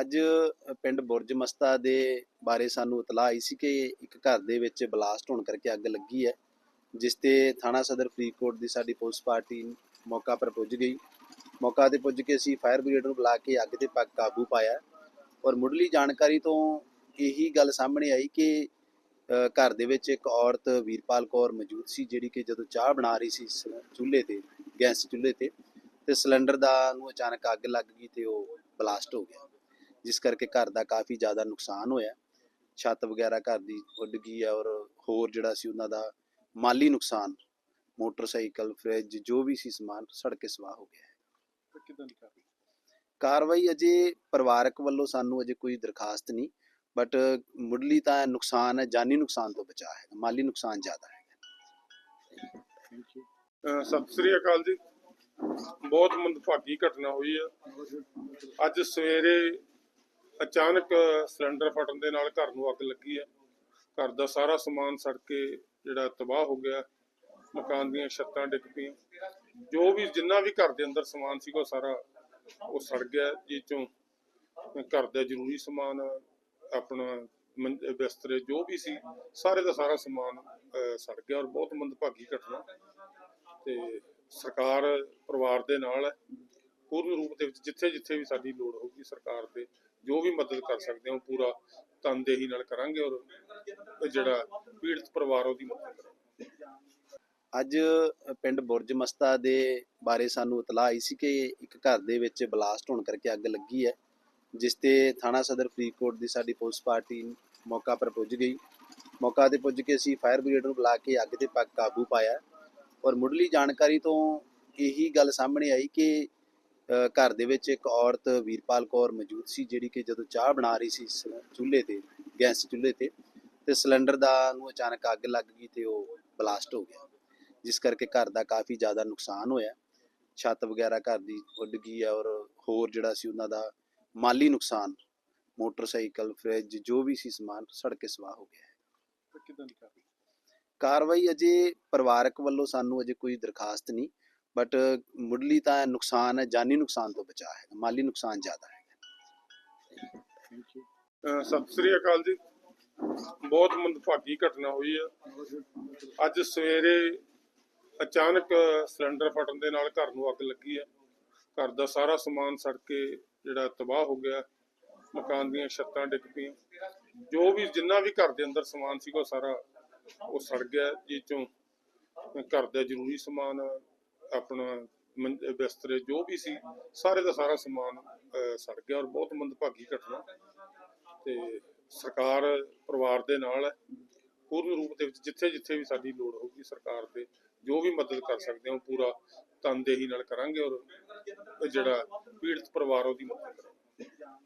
ਅੱਜ ਪਿੰਡ ਬੁਰਜ ਮਸਤਾ ਦੇ ਬਾਰੇ ਸਾਨੂੰ ਇਤਲਾਹ ਆਈ ਸੀ ਕਿ ਇੱਕ ਘਰ ਦੇ ਵਿੱਚ ਬਲਾਸਟ ਹੋਣ ਕਰਕੇ ਅੱਗ ਲੱਗੀ ਹੈ, ਜਿਸ ਤੇ ਥਾਣਾ ਸਦਰ ਫਰੀਦਕੋਟ ਦੀ ਸਾਡੀ ਪੁਲਿਸ ਪਾਰਟੀ ਮੌਕਾ ਪਰ ਪੁੱਜ ਗਈ। ਮੌਕਾ ਤੇ ਪੁੱਜ ਕੇ ਅਸੀਂ ਫਾਇਰ ਬ੍ਰਿਗੇਡ ਨੂੰ ਬੁਲਾ ਕੇ ਅੱਗ ਤੇ ਪੱਕ ਕਾਬੂ ਪਾਇਆ ਔਰ ਮੁੱਢਲੀ ਜਾਣਕਾਰੀ ਤੋਂ ਇਹੀ ਗੱਲ ਸਾਹਮਣੇ ਆਈ ਕਿ ਘਰ ਦੇ ਵਿੱਚ ਇੱਕ ਔਰਤ ਵੀਰਪਾਲ ਕੌਰ ਮੌਜੂਦ ਸੀ, ਜਿਹੜੀ ਕਿ ਜਦੋਂ ਚਾਹ ਬਣਾ ਰਹੀ ਸੀ ਸ- ਚੁੱਲ੍ਹੇ ਤੇ, ਗੈਸ ਚੁੱਲ੍ਹੇ ਤੇ ਤੇ ਸਿਲੰਡਰ ਦਾ ਨੂੰ ਅਚਾਨਕ ਅੱਗ ਲੱਗ ਗਈ ਤੇ ਉਹ ਬਲਾਸਟ ਹੋ ਗਿਆ। ਜਿਸ ਕਰਕੇ ਘਰ ਦਾ ਕਾਫੀ ਜ਼ਿਆਦਾ ਨੁਕਸਾਨ ਹੋਇਆ ਛੱਤ ਵਗੈਰਾ ਘਰ ਦੀ ਉੱਡ ਗਈ ਹੈ ਔਰ ਹੋਰ ਜਿਹੜਾ ਸੀ ਉਹਨਾਂ ਦਾ ਮਾਲੀ ਨੁਕਸਾਨ ਮੋਟਰਸਾਈਕਲ ਫ੍ਰਿਜ ਜੋ ਵੀ ਸੀ ਸਮਾਨ ਸੜ ਕੇ ਸਵਾਹ ਹੋ ਗਿਆ ਹੈ। ਕਿਦਾਂ ਦੀ ਕਾਰਵਾਈ? ਕਾਰਵਾਈ ਅਜੇ ਪਰਿਵਾਰਕ ਵੱਲੋਂ ਸਾਨੂੰ ਅਜੇ ਕੋਈ ਦਰਖਾਸਤ ਨਹੀਂ ਬਟ ਮੁੱਢਲੀ ਤਾਂ ਨੁਕਸਾਨ ਹੈ ਜਾਨੀ ਨੁਕਸਾਨ ਤੋਂ ਬਚਾ ਹੈ ਮਾਲੀ ਨੁਕਸਾਨ ਜ਼ਿਆਦਾ ਹੈ। ਥੈਂਕ ਯੂ ਸਤਿ ਸ੍ਰੀ ਅਕਾਲ ਜੀ। ਬਹੁਤ ਮੰਦਭਾਗੀ ਘਟਨਾ ਹੋਈ ਹੈ। ਅੱਜ ਸਵੇਰੇ ਅਚਾਨਕ ਸਿਲੰਡਰ ਫਟਣ ਦੇ ਨਾਲ ਘਰ ਨੂੰ ਅੱਗ ਲੱਗੀ ਹੈ। ਘਰ ਦਾ ਸਾਰਾ ਸਮਾਨ ਸੜ ਕੇ ਜਿਹੜਾ ਤਬਾਹ ਹੋ ਗਿਆ। ਮਕਾਨ ਦੀਆਂ ਛੱਤਾਂ ਡਿੱਗ ਪਈਆਂ। ਜੋ ਵੀ, ਜਿੰਨਾ ਵੀ ਘਰ ਦੇ ਅੰਦਰ ਸਮਾਨ ਸੀਗਾ ਸਾਰਾ ਉਹ ਸੜ ਗਿਆ। ਜਿਸ ਚੋਂ ਘਰ ਦਾ ਜ਼ਰੂਰੀ ਸਮਾਨ, ਆਪਣਾ ਬਿਸਤਰੇ, ਜੋ ਵੀ ਸੀ, ਸਾਰੇ ਦਾ ਸਾਰਾ ਸਮਾਨ ਸੜ ਗਿਆ ਔਰ ਬਹੁਤ ਮੰਦਭਾਗੀ ਘਟਨਾ। ਤੇ ਸਰਕਾਰ, ਪਰਿਵਾਰ ਦੇ ਨਾਲ ਹੈ। ਪੂਰਨ ਰੂਪ ਦੇ ਵਿੱਚ ਜਿੱਥੇ ਜਿੱਥੇ ਵੀ ਸਾਡੀ ਲੋੜ ਹੋਊਗੀ, ਸਰਕਾਰ ਦੇ ਜੋ ਵੀ ਮਦਦ ਕਰ ਸਕਦੇ ਹਾਂ, ਪੂਰਾ ਤਨਦੇਹੀ ਨਾਲ ਕਰਾਂਗੇ ਔਰ ਜਿਹੜਾ ਪੀੜਤ ਪਰਿਵਾਰ ਉਹਦੀ ਮਦਦ ਕਰਾਂਗੇ। ਅੱਜ ਪਿੰਡ ਬੁਰਜ ਮਸਤਾ ਦੇ ਬਾਰੇ ਸਾਨੂੰ ਇਤਲਾਹ ਆਈ ਸੀ ਕਿ ਇੱਕ ਘਰ ਦੇ ਵਿੱਚ ਬਲਾਸਟ ਹੋਣ ਕਰਕੇ ਅੱਗ ਲੱਗੀ ਹੈ, ਜਿਸ ਤੇ ਥਾਣਾ ਸਦਰ ਫਰੀਦਕੋਟ ਦੀ ਸਾਡੀ ਪੁਲਿਸ ਪਾਰਟੀ ਮੌਕਾ ਪਰ ਪੁੱਜ ਗਈ। ਮੌਕਾ ਤੇ ਪੁੱਜ ਕੇ ਅਸੀਂ ਫਾਇਰ ਬ੍ਰਿਗੇਡ ਨੂੰ ਬੁਲਾ ਕੇ ਅੱਗ ਤੇ ਪੱਕ ਕਾਬੂ ਪਾਇਆ। ਔਰ ਮੁੱਢਲੀ ਜਾਣਕਾਰੀ ਤੋਂ ਇਹੀ ਗੱਲ ਸਾਹਮਣੇ ਆਈ ਕਿ ਘਰ ਦੇ ਵਿੱਚ ਇੱਕ ਔਰਤ ਵੀਰਪਾਲ ਕੌਰ ਮੌਜੂਦ ਸੀ ਜਿਹੜੀ ਕਿ ਜਦੋਂ ਚਾਹ ਬਣਾ ਰਹੀ ਸੀ ਚੁੱਲ੍ਹੇ ਤੇ ਗੈਸ ਚੁੱਲ੍ਹੇ ਤੇ ਤੇ ਸਿਲੰਡਰ ਦਾ ਨੂੰ ਅਚਾਨਕ ਅੱਗ ਲੱਗ ਗਈ ਤੇ ਉਹ ਬਲਾਸਟ ਹੋ ਗਿਆ ਜਿਸ ਕਰਕੇ ਘਰ ਦਾ ਕਾਫੀ ਜ਼ਿਆਦਾ ਨੁਕਸਾਨ ਹੋਇਆ। ਛੱਤ ਵਗੈਰਾ ਘਰ ਦੀ ਉੱਡ ਗਈ ਹੈ ਔਰ ਹੋਰ ਜਿਹੜਾ ਸੀ ਉਹਨਾਂ ਦਾ ਮਾਲੀ ਨੁਕਸਾਨ ਮੋਟਰਸਾਈਕਲ ਫ੍ਰਿਜ ਜੋ ਵੀ ਸੀ ਸਮਾਨ ਸੜ ਕੇ ਸਵਾਹ ਹੋ ਗਿਆ ਹੈ। ਕਿਦਾਂ ਦੀ ਕਾਰਵਾਈ? ਕਾਰਵਾਈ ਅਜੇ ਪਰਿਵਾਰਕ ਵੱਲੋਂ ਸਾਨੂੰ ਅਜੇ ਕੋਈ ਦਰਖਾਸਤ ਨਹੀਂ ਬਟ uh, ਮੁੱਢਲੀ ਤਾਂ ਨੁਕਸਾਨ ਹੈ, ਜਾਨੀ ਨੁਕਸਾਨ ਤੋਂ ਬਚਾ ਹੈ, ਮਾਲੀ ਨੁਕਸਾਨ ਜ਼ਿਆਦਾ ਹੈ। ਸਤਿ ਸ੍ਰੀ ਅਕਾਲ ਜੀ। ਬਹੁਤ ਮੰਦਭਾਗੀ ਘਟਨਾ ਹੋਈ ਹੈ ਅੱਜ ਸਵੇਰੇ ਅਚਾਨਕ ਸਿਲੰਡਰ ਫਟਣ ਦੇ ਨਾਲ ਘਰ ਨੂੰ ਅੱਗ ਲੱਗੀ ਹੈ ਘਰ ਦਾ ਸਾਰਾ ਸਮਾਨ ਸੜ ਕੇ ਜਿਹੜਾ ਤਬਾਹ ਹੋ ਗਿਆ। ਮਕਾਨ ਦੀਆਂ ਛੱਤਾਂ ਡਿੱਗ ਪਈਆਂ। ਜੋ ਵੀ, ਜਿੰਨਾ ਵੀ ਘਰ ਦੇ ਅੰਦਰ ਸਮਾਨ ਸੀਗਾ ਸਾਰਾ ਉਹ ਸੜ ਗਿਆ। ਜਿਸ ਚੋਂ ਘਰ ਦਾ ਜ਼ਰੂਰੀ ਸਮਾਨ ਆਪਣਾ ਬਿਸਤਰੇ ਜੋ ਵੀ ਸੀ, ਸਾਰੇ ਦਾ ਸਾਰਾ ਸਮਾਨ ਸੜ ਗਿਆ ਔਰ ਬਹੁਤ ਮੰਦਭਾਗੀ ਘਟਨਾ। ਤੇ ਸਰਕਾਰ ਪਰਿਵਾਰ ਦੇ ਨਾਲ ਹੈ। ਪੂਰਨ ਰੂਪ ਦੇ ਵਿੱਚ ਜਿੱਥੇ ਜਿੱਥੇ ਵੀ ਸਾਡੀ ਲੋੜ ਹੋਊਗੀ, ਸਰਕਾਰ ਦੇ ਜੋ ਵੀ ਮਦਦ ਕਰ ਸਕਦੇ ਹਾਂ, ਉਹ ਪੂਰਾ ਤਨਦੇਹੀ ਨਾਲ ਕਰਾਂਗੇ ਔਰ ਜਿਹੜਾ ਪੀੜਤ ਪਰਿਵਾਰ ਉਹਦੀ ਮਦਦ ਕਰਾਂਗੇ।